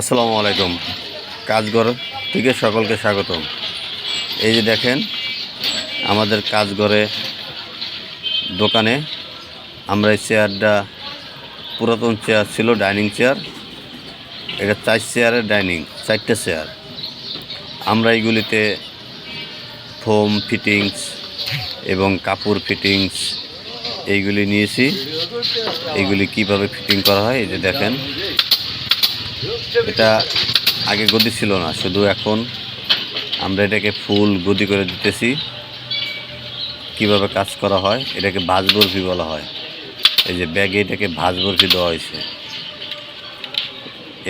আসসালামু আলাইকুম। কাজঘর থেকে সকলকে স্বাগতম। এই যে দেখেন, আমাদের কাজঘরে দোকানে আমরা এই চেয়ারটা পুরাতন চেয়ার ছিল, ডাইনিং চেয়ার। এটা চার চেয়ারের ডাইনিং, চারটে চেয়ার। আমরা এইগুলিতে ফোম ফিটিংস এবং কাপড় ফিটিংস এইগুলি নিয়েছি। এইগুলি কীভাবে ফিটিং করা হয়, এই যে দেখেন। এটা আগে গদি ছিল না, শুধু এখন আমরা এটাকে ফুল গদি করে দিতেছি। কীভাবে কাজ করা হয়, এটাকে ভাজ বরফি বলা হয়। এই যে ব্যাগে এটাকে ভাজ বরফি দেওয়া হয়েছে।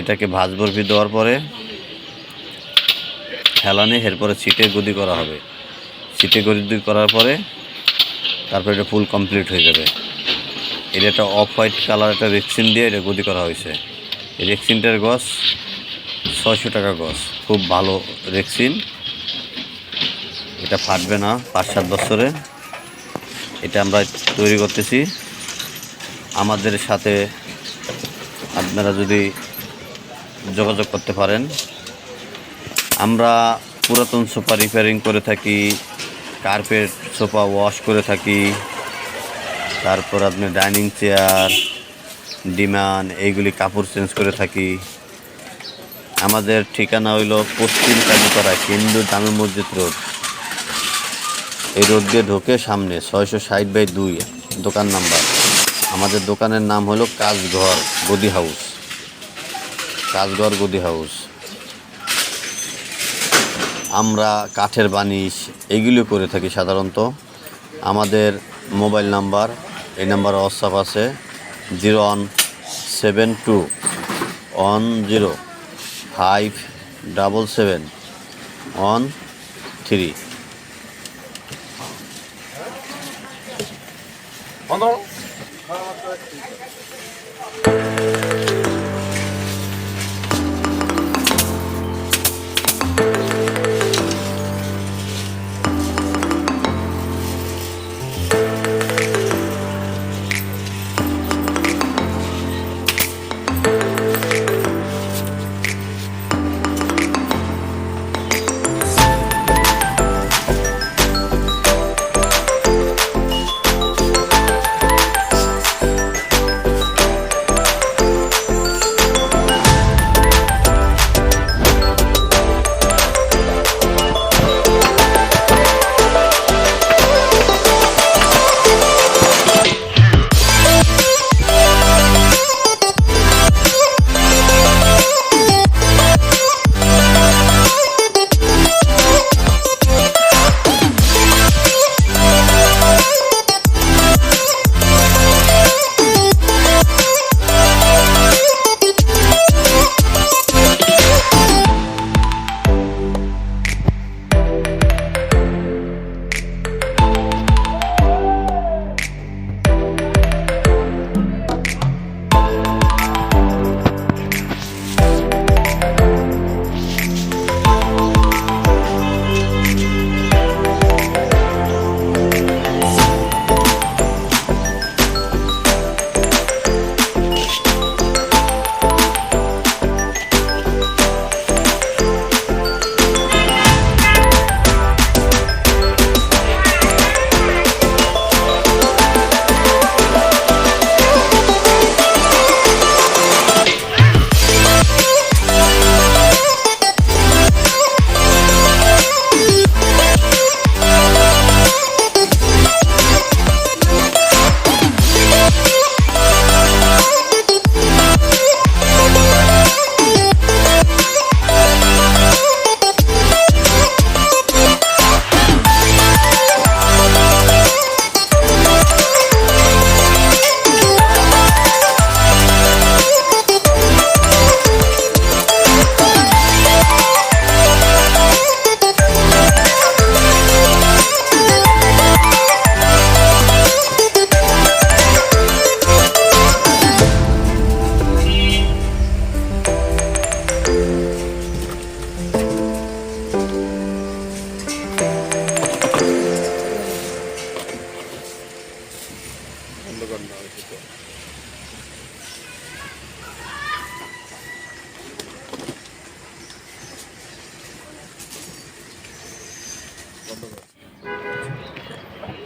এটাকে ভাজ বরফি দেওয়ার পরে হেলানে এরপরে সিটে গদি করা হবে। সিটে গদি করার পরে তারপরে এটা ফুল কমপ্লিট হয়ে যাবে। এটা একটা অফ হোয়াইট কালার, একটা রেক্সিন দিয়ে এটা গদি করা হয়েছে। রেক্সিনটার গছ ছয়শো টাকা গছ খুব ভালো রেক্সিন। এটা ফাটবে না পাঁচ সাত বছরে। এটা আমরা তৈরি করতেছি। আমাদের সাথে আপনারা যদি যোগাযোগ করতে পারেন। আমরা পুরাতন সোফা রিপেয়ারিং করে থাকি, কার্পেট, সোফা ওয়াশ করে থাকি। তারপর আপনি ডাইনিং চেয়ার ডিমান এইগুলি কাপড় চেঞ্জ করে থাকি। আমাদের ঠিকানা হইল পশ্চিম কালীপাড়া, হিন্দু জামে মসজিদ রোড। এই রোড দিয়ে ঢোকে সামনে, ছয়শো ষাট বাই দুই, দোকান নাম্বার। আমাদের দোকানের নাম হলো কাজঘর গদি হাউস। কাজঘর গদি হাউস। আমরা কাঠের বানিশ এইগুলো করে থাকি সাধারণত। আমাদের মোবাইল নাম্বার, এই নাম্বার হোয়াটসঅ্যাপ আছে। Zero one seven two one zero five double seven one three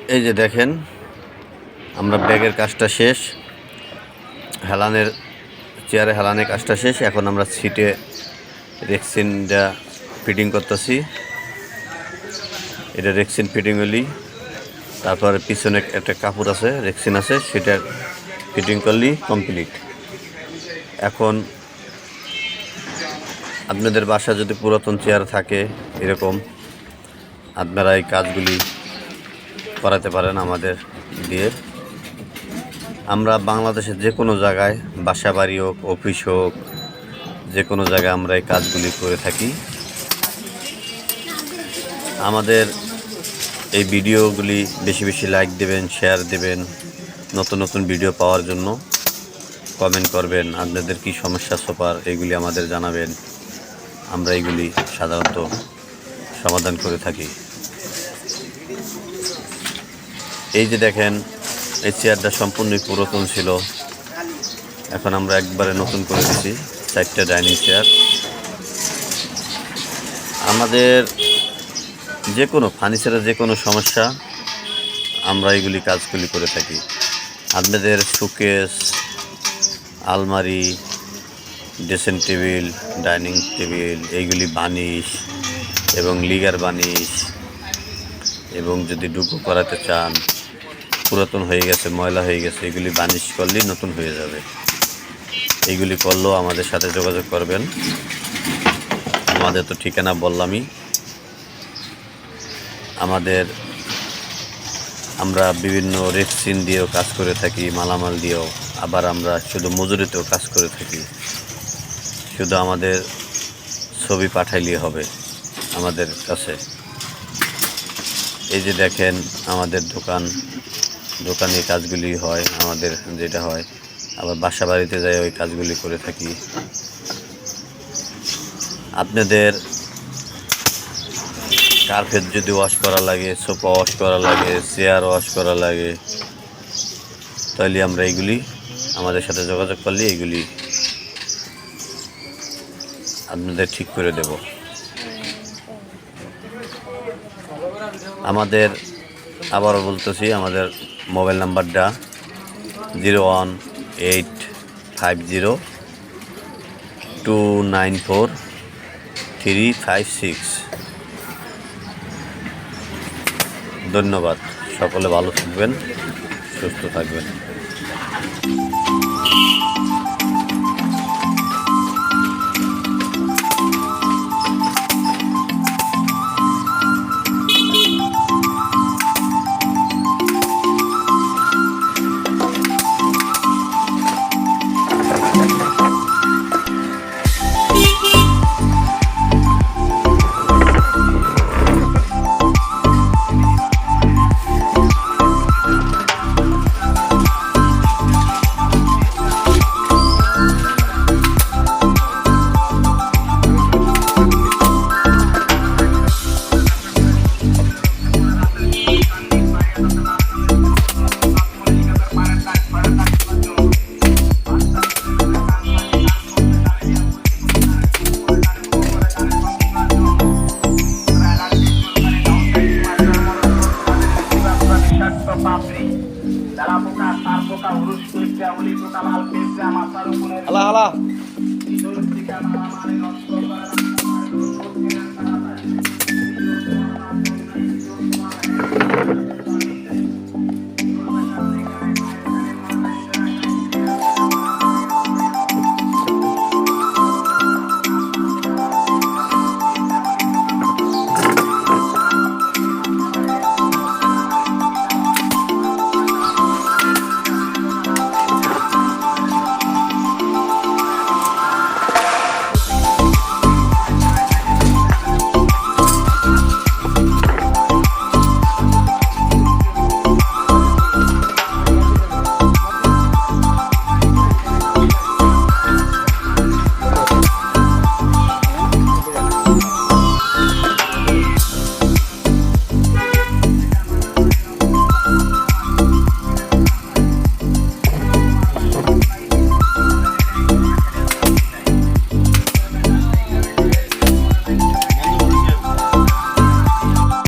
এই যে দেখেন, আমরা ব্যাগের কাজটা শেষ। হেলানের, চেয়ারে হেলানের কাজটা শেষ। এখন আমরা সিটে রেক্সিনটা ফিটিং করতেছি। এটা রেক্সিন ফিটিং হলি। তারপরে পিছনে একটা কাপড় আছে, রেক্সিন আছে, সেটা ফিটিং করলি, কমপ্লিট। এখন আপনাদের বাসা যদি পুরাতন চেয়ার থাকে, এরকম আপনারা এই কাজগুলি করাতে পারেন আমাদের দিয়ে। আমরা বাংলাদেশের যে কোনো জায়গায়, বাসা বাড়ি হোক, অফিস হোক, যে কোনো জায়গায় আমরা এই কাজগুলি করে থাকি। আমাদের এই ভিডিওগুলি বেশি বেশি লাইক দেবেন, শেয়ার দেবেন, নতুন নতুন ভিডিও পাওয়ার জন্য। কমেন্ট করবেন, আপনাদের কি সমস্যা, সোপার, এগুলি আমাদের জানাবেন। আমরা এগুলি সাধারণত সমাধান করে থাকি। এই যে দেখেন, এই চেয়ারটা সম্পূর্ণই পুরাতন ছিল। এখন আমরা একবারে নতুন করে দিছি, চারটা ডাইনিং চেয়ার আমাদের যে কোনো ফার্নিচারের যে কোনো সমস্যা, আমরা এগুলি কাজগুলি করে থাকি। আপনাদের শোকেস আলমারি ড্রেসিং টেবিল ডাইনিং টেবিল এইগুলি বানিশ এবং লিগার বানিশ এবং যদি ডুকু করাতে চান পুরাতন হয়ে গেছে, ময়লা হয়ে গেছে, এগুলি বানিশ করলেই নতুন হয়ে যাবে। এইগুলি করলেও আমাদের সাথে যোগাযোগ করবেন। আমাদের তো ঠিকানা বললামই। আমাদের আমরা বিভিন্ন রেক্সিন দিয়েও কাজ করে থাকি, মালামাল দিয়েও। আবার আমরা শুধু মজুরিতেও কাজ করে থাকি। শুধু আমাদের ছবি পাঠাইলে হবে আমাদের কাছে। এই যে দেখেন আমাদের দোকান। দোকানে কাজগুলি হয়, আমাদের যেটা হয়। আবার বাসা বাড়িতে যাই ওই কাজগুলি করে থাকি। আপনাদের কার্পেট যদি ওয়াশ করা লাগে সোফা ওয়াশ করা লাগে চেয়ার ওয়াশ করা লাগে তাহলে আমরা এইগুলি আমাদের সাথে যোগাযোগ করলে এইগুলি আপনাদের ঠিক করে দেব। আমাদের আবারও বলতেছি, আমাদের মোবাইল নাম্বারটা zero one eight five zero two nine four three five six. ধন্যবাদ। সকলে ভালো থাকবেন, সুস্থ থাকবেন। আল্লাহ আল্লাহ।